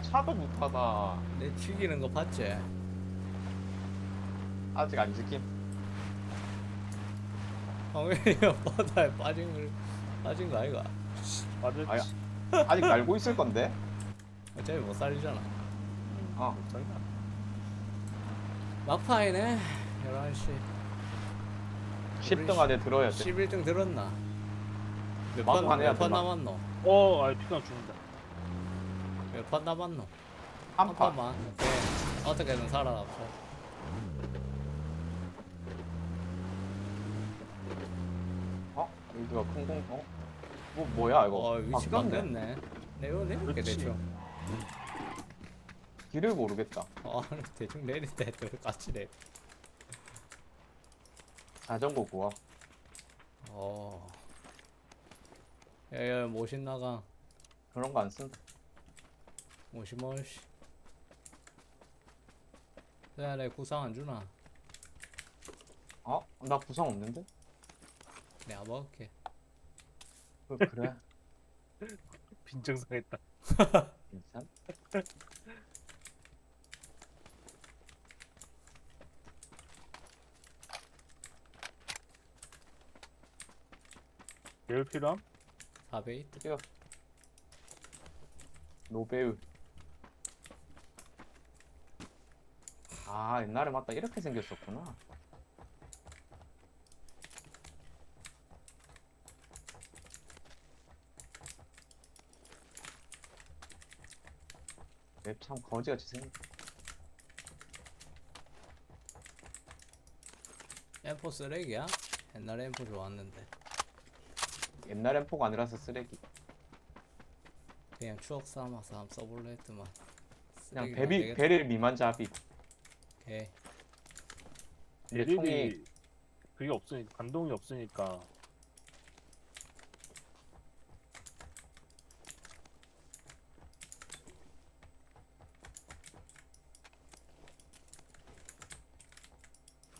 아 차도 못하다. 내 죽이는 거 봤지? 아직 안 지킴. 황현이가 바다에 빠진 걸 빠진 거 아이가? 맞을 아야. 아직 날고 있을 건데. 어차피 못 살리잖아. 아 막파이네. 11시. 10등 안에 들어야 돼. 11등 들었나? 몇 막판 판, 해야 몇판 돼, 막. 남았노? 어, 아 피가 죽는다. 몇 판 남았노? 한한 판. 판만. 오케이. 어떻게든 살아남자. 어? 여기가 큰 공. 어? 뭐 뭐야 이거? 어, 위치가 아, 맞네. 됐네. 내가 내릴게 그렇지. 대충. 길을 모르겠다. 어, 대충 내릴 때또 같이 내려. 자전거 구워. 어. 야야 모신 나가. 그런 거 안 쓴 멀씨. 야, 내 구상 안 주나? 어? 나 부상 없는데? 내가 먹을게. 그- 그래. 빈정상했다. 괜찮? 배울 필요함? 4베이트. 뛰어. 노배우. 아 옛날에 맞다 이렇게 생겼었구나. 맵 참 거지같이 생겼. M4 쓰레기야? 옛날에 M4 좋았는데. 옛날 엠포가 아니라서 쓰레기. 그냥 추억 삼아서 한번 써볼래 했더만. 그냥 베비 되겠다. 베릴 미만 잡이. 오케이. 근데 베릴이 총이 그게 없으니까 반동이 없으니까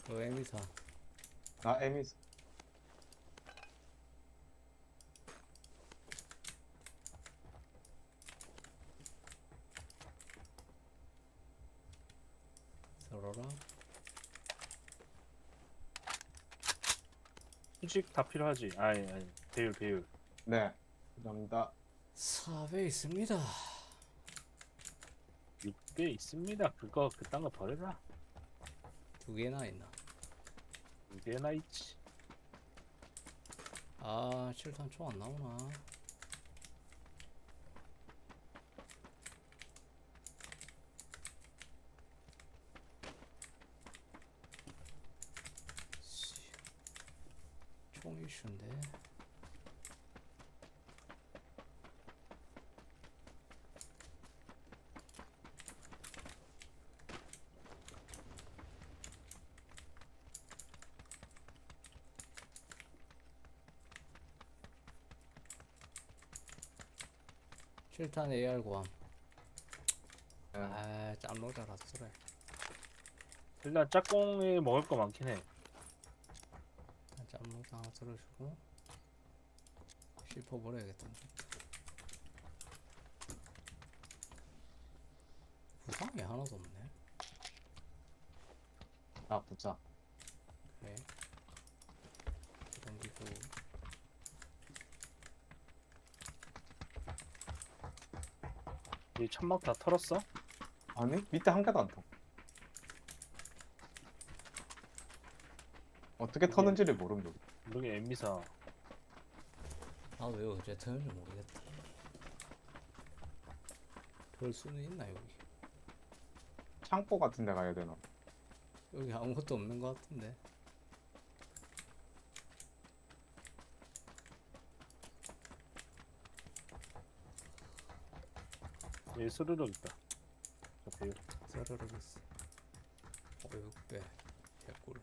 그 M24. 나 에미 서로라. 수직 다 필요하지. 아니 아니 배율 배율. 네. 감사합니다. 4배 있습니다. 6배 있습니다. 그거 그딴 거 버려라. 두 개나 있나? 이게나 있지. 아, 7탄 총 안 나오나? 씨, 총 이슈인데. 칠탄 AR 구함. 네. 아, 짬로자라서 그래. 일단 짝꿍이 먹을 거 많긴 해. 하나 들어주고 씹어버려야겠다. 부상이 하나도 없네. 나 부자. 그래. 당기고 이 천막 다 털었어? 아니 밑에 한 개도 안 터. 어떻게 터는지를 여 기. 여기 엠미사. 나도 왜 어제 터는지 모르겠다. 별 수는 있나 여기? 창고 같은 데 가야 되나? 여기 아무것도 없는 것 같은데. 여기 스르륵 있다. 저 배율. 서르륵 있어. 어, 6배. 개꿀.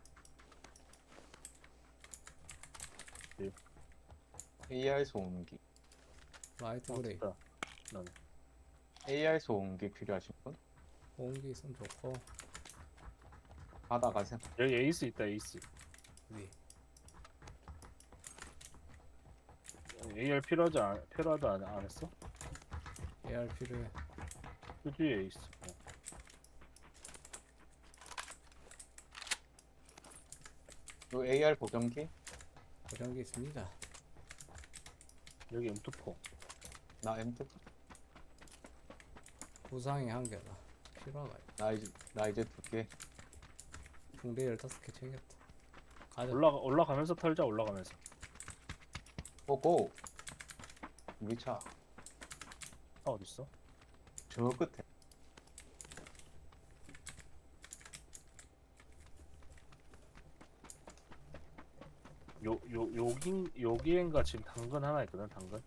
AR 소음기. 라이트 어, 그레이. 됐다. 난 AR 소음기 필요하신 분? 공기 있으면 좋고. 바다 가세요. 여기 에이스 있다 에이스. 위. AR 필요하지 않, 필요하다 안, 안 했어? AR 필요해. 그 뒤에 있어. 어. 요 AR 보정기? 고정기 있습니다. 여기 M24. 나 M2. 부상이 한 개다. 필요하가 나 이제 나 이제 두 개. 붕대 15개 챙겼다. 가자. 올라가 올라가면서 털자 올라가면서. 고고. 우리 차. 아 어디 있어? 저 끝에. 요 요 여긴 여기엔가 지금 당근 하나 있거든 당근.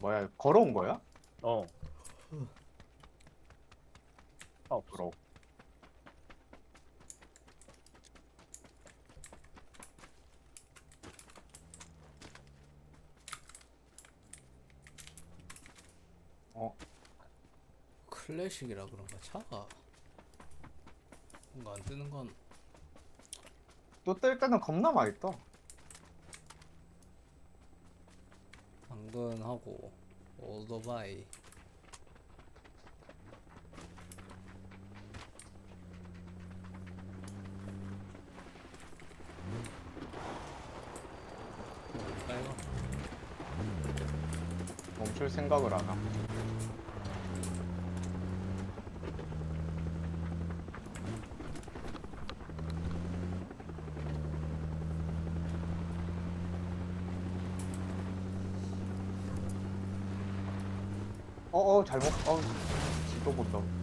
뭐야? 걸어온 거야? 어. 아 없어. 어, 클래식이라 그런가 차가 뭔가 안 뜨는 건 또 뜰 때는 겁나 떠. 당근하고 오토바이 빨가 멈출 생각을 안하 잘못 어 지도 본다.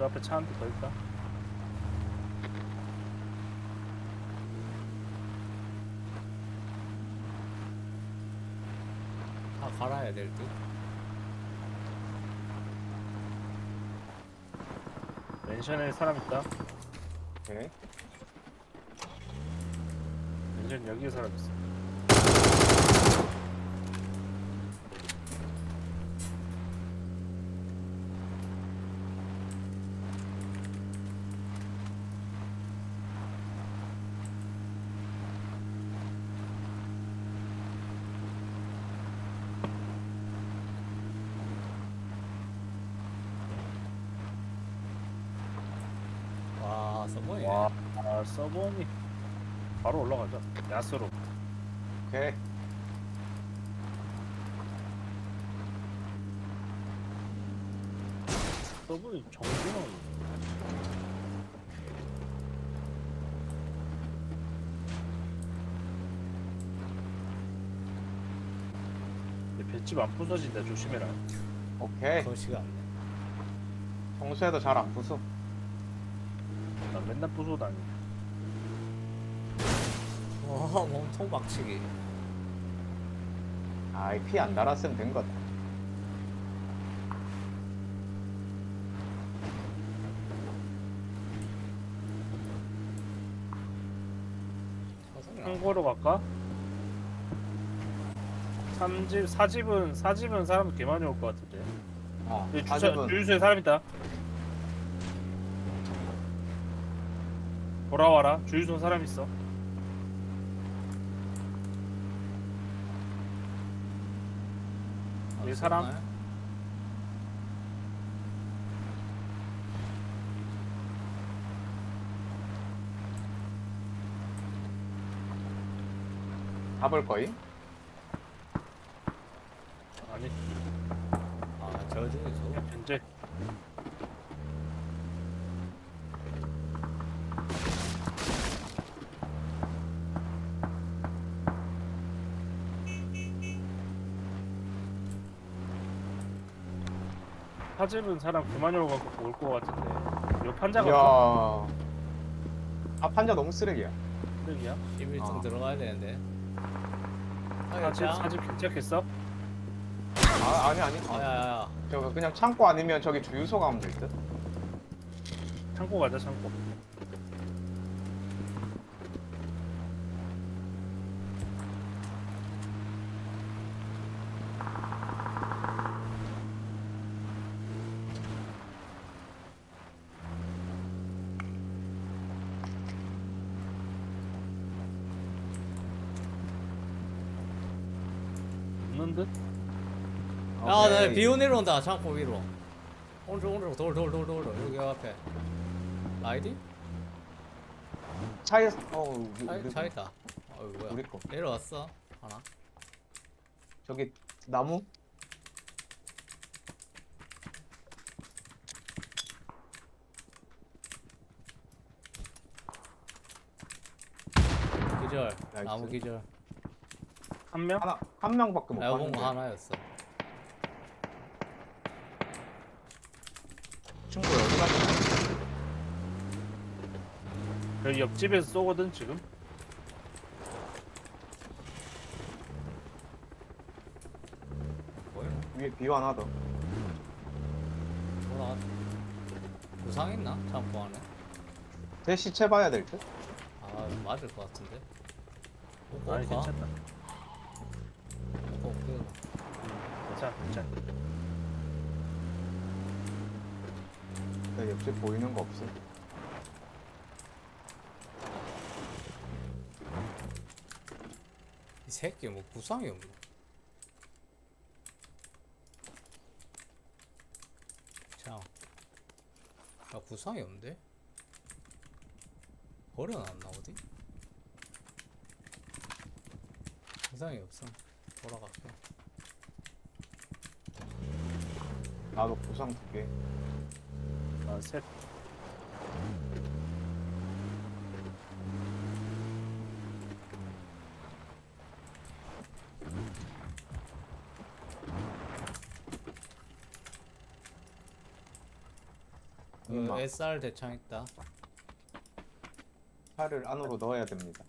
저 앞에 차 한 대 더 있다. 다 갈아야 될 듯. 맨션에 사람 있다. 오케이. 맨션 여기에 사람 있어. 와 서버이네. 와, 아, 서버니 바로 올라가자. 야스로. 오케이. 서버니 정중앙. 근데 볏집 안 부서진다 조심해라. 오케이. 거시가 안 돼. 평소에도 잘 안 부수. 나 맨날 부숴 다니. 와 몸통 박치기. 아이 피 안 달았으면 된 거다. 차선이 한고로 갈까? 3집, 4집은 4집은 사람 개 많이 올 것 같은데. 어. 여기 주차, 아직은 주유소에 사람 있다. 돌아와라. 주유소 사람 있어. 안이 사람? 쏘나요? 잡을 거임? 아니, 아 저 중에서 현재 사집은 사람 그만 올것 올것 같은데. 요 판자가. 없어? 아 판자 너무 쓰레기야. 쓰레기야? 11층 아. 들어가야 되는데. 아, 사집 짱. 사집 괜찮겠어? 아 아니 아니 아 야야야 저거 그냥 창고 아니면 저기 주유소 가면 될 듯? 창고 가자 창고 없는 듯? 야, 나 오케이. 비오 내려온다. 창고 위로. 오른쪽, 오른쪽, 돌, 돌, 돌, 돌, 돌. 여기 앞에. 라이디? 차에 어 우리, 차, 우리, 차 있다. 어이, 뭐야. 우리 거 내려왔어. 하나. 저기 나무 기절. 나이스. 나무 기절. 한 명? 하나 한 명밖에 못본 봤는데 거 하나였어. 친구 여기 가지 여기 옆집에서 쏘거든 지금 뭐야? 위에 비호 하나 더 뭐라. 부상 있나? 창고 안에? 제 시체 봐야 될 듯? 아, 맞을 것 같은데. 먹고 아니? 괜찮다 음, 괜찮아 괜찮아 내 옆집 보이는 거 없어 이 새끼 뭐 부상이 없네. 자, 야 부상이 없는데? 버려놨나 어디? 부상이 없어. 돌아갈게. 나도 부상 두 개 아셋 그 임마. SR 대창 있다. 차를 안으로 넣어야 됩니다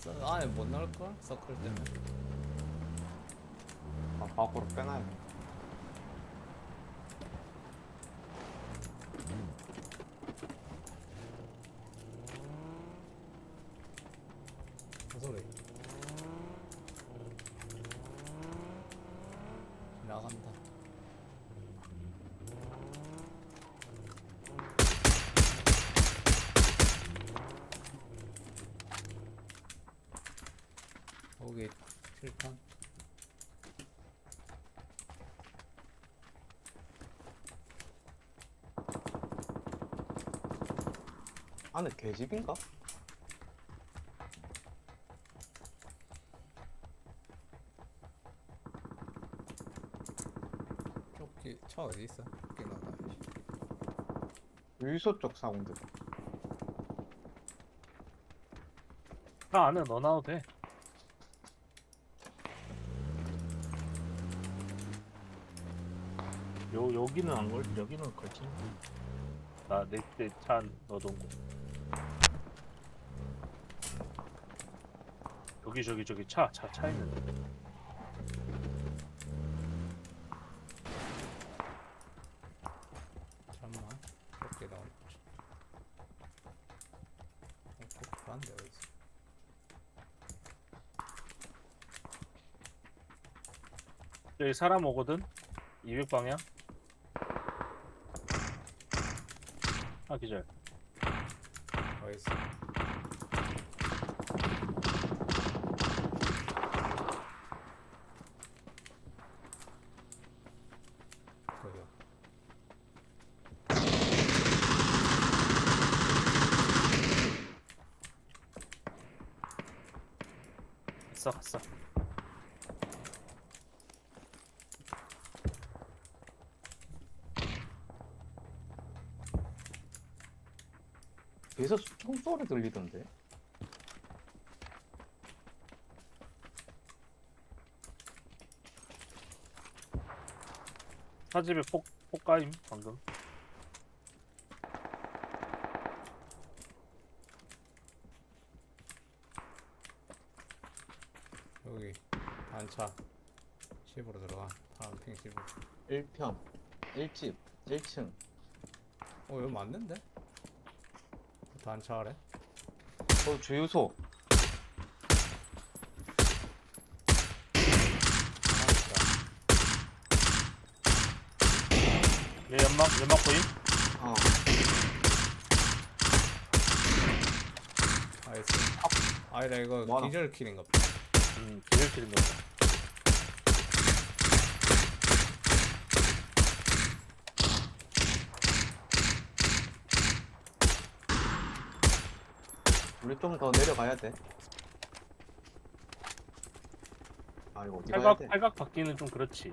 서- 안에 못 넣을 걸? 서클 때문에. 아, 밖으로 빼놔야 돼 그 소리. 나간다. 거기 필탄. 안에 개집인가? 조끼 차 어디 있어? 조끼 나가야지. 주유소 쪽 사운드 차 안에 넣어놔도 돼 요 여기는 안 걸, 여기는 걸친. 나내차 넣어둔 거 여기 저기 저기 차 차 차 있는데 잠만. 조끼 나오지 어, 불안데 어디서? 여기 사람 오거든 200방향 아 기절 어디서? 거기요. 갔어 갔어 뒤에서 총 소리 들리던데. 사집에 폭 폭가임 방금. 여기 단차 집으로 들어가. 파란 핑 집으로. 1평 1집 1층. 어 여기 맞는데? 단차래? 어 주유소 얘 연막 연막 보임? 어 아이라 이거 뭐 하나? 기절 킬인가 봐 음 기절 키는 거다. 우리 좀 더 내려가야 돼. 아 이거 어디 가야 팔각 돼? 팔각 받기는 좀 그렇지.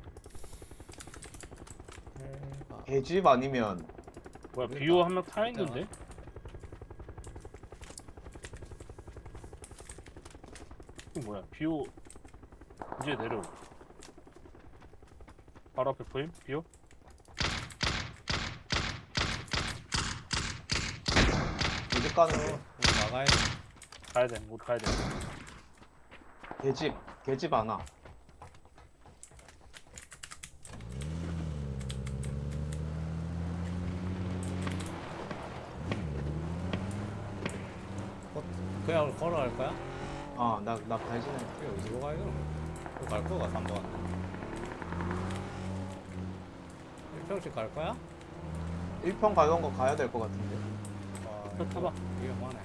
개집 아니면 뭐야 비오. 한 명 타 있는데? 이게 뭐야 비오 이제 내려. 바로 앞에 보임? 비오? 개집 가는데 우리 나가야 돼 가야 돼. 못 가야 돼. 개집 개집 하나 어, 그냥 걸어갈 거야? 아나나 발신해 이거 어디로 가야 되는 거야? 갈 거가 3번 1평씩 갈 거야? 1평 가던 거 가야 될 것 같은데 와, 차 타봐. 위험하네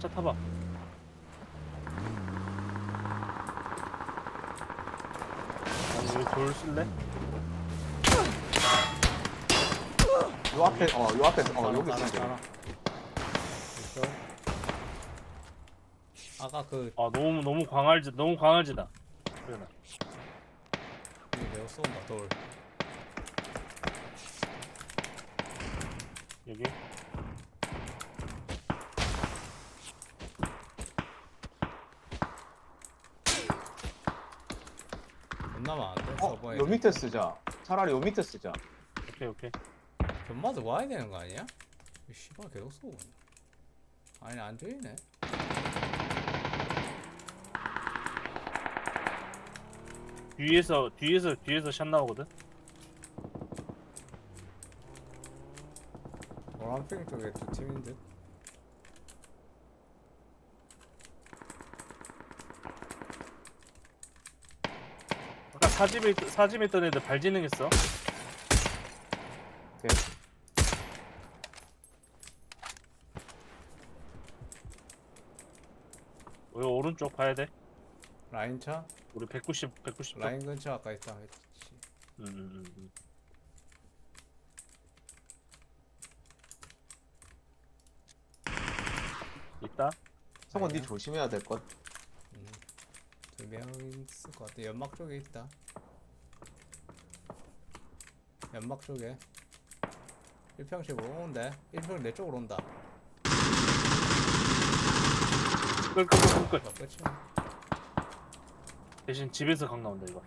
차 타봐. 아니 여기 돌 쓸래? 요 앞에 어요 앞에 어 여기 따라. 이쪽. 아까 그 아 너무 너무 광활지 너무 광활지다. 그래 내가 쏜다 돌 여기 겁나면 안돼 어? 서버에 요 밑에 쓰자 차라리 요 밑에 쓰자 오케이 오케이. 견마도 와야 되는 거 아니야? 이 씨발 계속 쏘고 있네 아니 안 들리네 뒤에서 뒤에서 뒤에서 샷 나오거든. 노란핑 쪽에 두 팀인 듯 사집에 있- 사집에 있던 애들 발진행했어. 여기 오른쪽 봐야 돼. 라인 차? 우리 190 190. 라인 근처 아까 있다 했지 음, 음, 음, 음. 있다. 성원 니. 조심해야 될것 음. 두 명 있을 것 같아. 연막 쪽에 있다. 연막 쪽에. 1평씩 오는데 1평 내 쪽으로 온다. 끌끌끌끌. 나 끝이야. 대신 집에서 강 나온다 이거.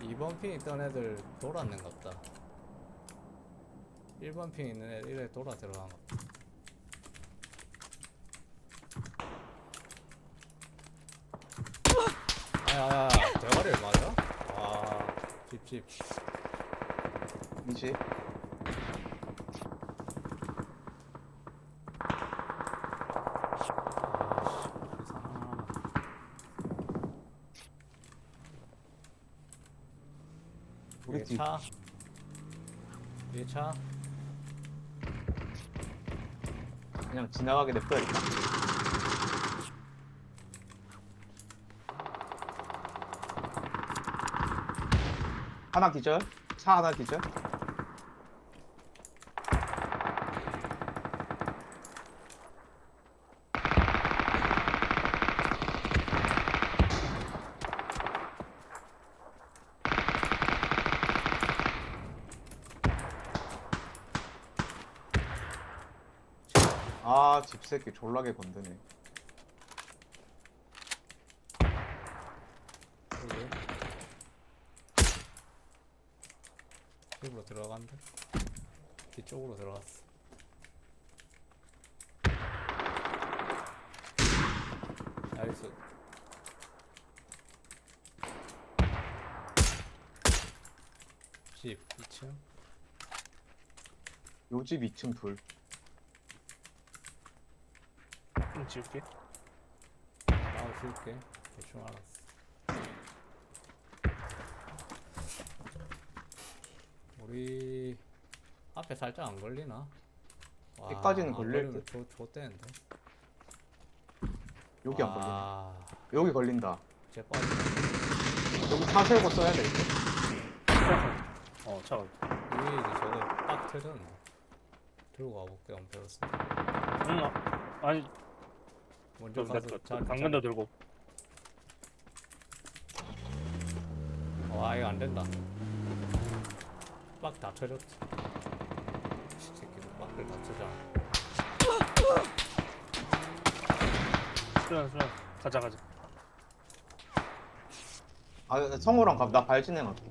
2번 핑 있던 애들 돌았는 것 같다 1번 핑 있는 애들 이래 돌아 들어간 것 같다 아야야. 대가리를 맞아? 아 집집. 이지 우리 우리 뒤 차? 위에 차 그냥 지나가게 냅둬야겠다 하나 기절? 차 하나 기절 집새끼 졸라게 건드네. 뒤로 들어간대 뒤쪽으로 들어갔어. 나이스. 집 2층? 요집 2층 둘. 좀 지울게. 나도 줄게 대충 알았어 우리 앞에 살짝 안 걸리나? 와, 여기까지는 안 걸릴 걸리면 좋, 좋대는데 여기 안 걸리네. 아, 여기 걸린다. 제 빠지 여기 차 세우고 써야 돼. 이거. 어, 차가. 위에 이제 저거 딱 터졌네 들고 가볼게 엄폐로스 응, 아, 아니, 먼저 저, 가서 저, 자, 당근도 들고. 와 이거 안 된다. 빡다 터졌지. 이 새끼들 빡을 다 터잖아. 수연, 수연. 가자, 가자. 아, 성우랑 가. 나 발진행할게.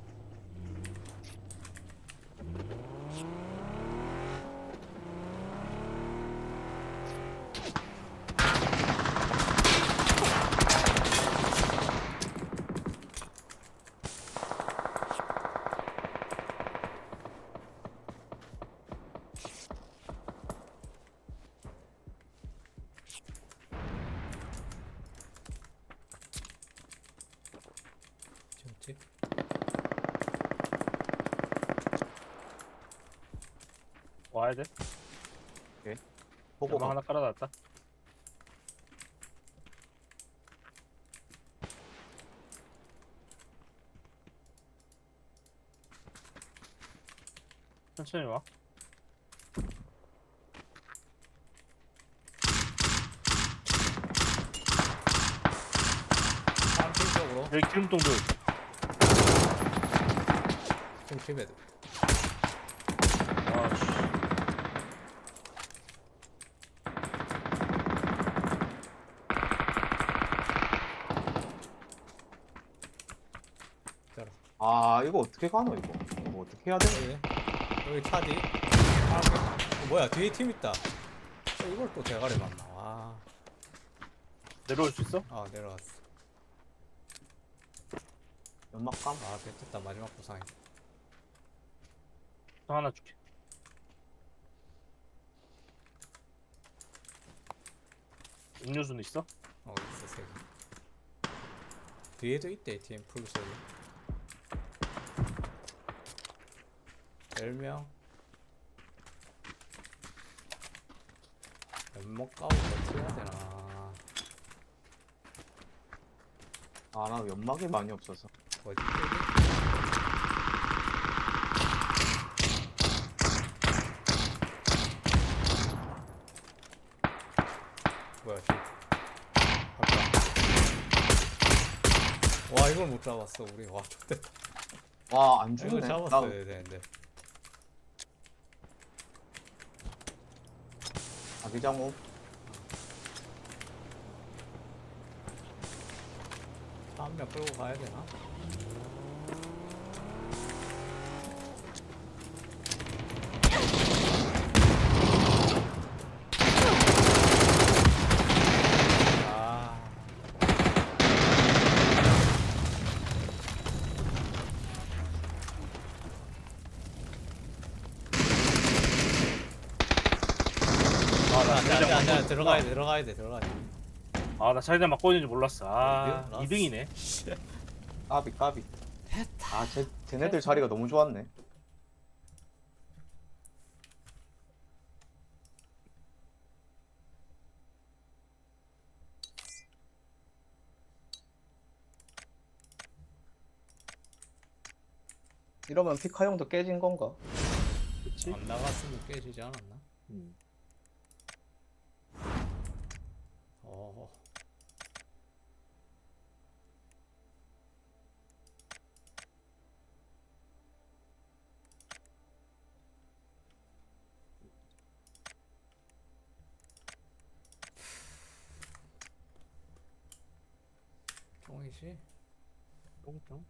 지웠지? 와야 돼. 보고 연막 가. 하나 깔아놨다. 천천히 와. 다른 팀 쪽으로 여기 기름통들. 팀 팀에 아, 씨. 아, 이거 어떻게 가노, 이거? 이거 어떻게 해야 돼? 여기 여기 차디. 아, 어, 뭐야 뒤에 팀 있다. 어, 이걸 또 대가리 맞나? 와. 내려올 수 있어? 아 내려왔어. 연막감? 아 뱉었다 마지막 부상이. 저 하나 줄게. 음료수는 있어? 어 있어 세 개. 뒤에도 있대 팀 풀소리. 10명. 연못 까고 해야 되나. 아, 나 연막이 많이 없어서. 어디? 뭐야 와 이걸 못 잡았어 우리. 와 좋대 와, 안 이걸 죽네. 나 잡았어야 되는데 자기장호. 한명 끌고 가야 되나? 아. 아, 나 안돼 안돼 자기장 안돼 막고 들어가야 돼 들어가야 돼 들어가야 돼 아, 나 자기장 막고 있는지 몰랐어. 아, 어디요? 2등이네. 까비, 까비. 아, 쟤, 쟤네들 자리가 너무 좋았네. 이러면 피카 형도 깨진 건가? 그치? 안 나갔으면 깨지지 않았나? 음. 어. 쫑이지? 똥똥.